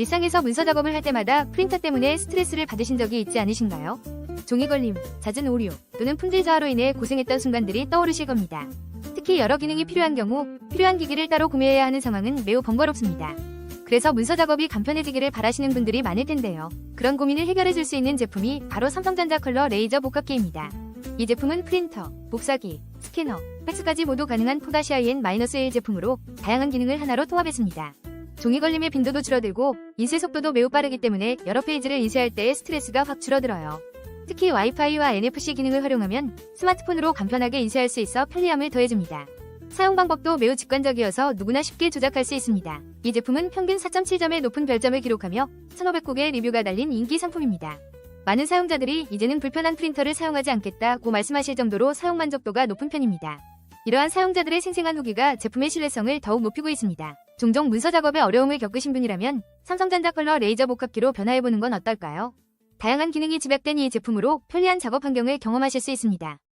일상에서 문서 작업을 할 때마다 프린터 때문에 스트레스를 받으신 적이 있지 않으신가요? 종이 걸림, 잦은 오류, 또는 품질 저하로 인해 고생했던 순간들이 떠오르실 겁니다. 특히 여러 기능이 필요한 경우 필요한 기기를 따로 구매해야 하는 상황은 매우 번거롭습니다. 그래서 문서 작업이 간편해지기를 바라시는 분들이 많을 텐데요. 그런 고민을 해결해 줄 수 있는 제품이 바로 삼성전자 컬러 레이저 복합기입니다. 이 제품은 프린터, 복사기, 스캐너, 팩스까지 모두 가능한 포다시아인-1 제품으로 다양한 기능을 하나로 통합했습니다. 종이 걸림의 빈도도 줄어들고 인쇄 속도도 매우 빠르기 때문에 여러 페이지를 인쇄할 때의 스트레스가 확 줄어들어요. 특히 와이파이와 NFC 기능을 활용하면 스마트폰으로 간편하게 인쇄할 수 있어 편리함을 더해줍니다. 사용 방법도 매우 직관적이어서 누구나 쉽게 조작할 수 있습니다. 이 제품은 평균 4.7점의 높은 별점을 기록하며 1,500곡의 리뷰가 달린 인기 상품입니다. 많은 사용자들이 이제는 불편한 프린터를 사용하지 않겠다고 말씀하실 정도로 사용 만족도가 높은 편입니다. 이러한 사용자들의 생생한 후기가 제품의 신뢰성을 더욱 높이고 있습니다. 종종 문서 작업에 어려움을 겪으신 분이라면 삼성전자 컬러 레이저 복합기로 변화해보는 건 어떨까요? 다양한 기능이 집약된 이 제품으로 편리한 작업 환경을 경험하실 수 있습니다.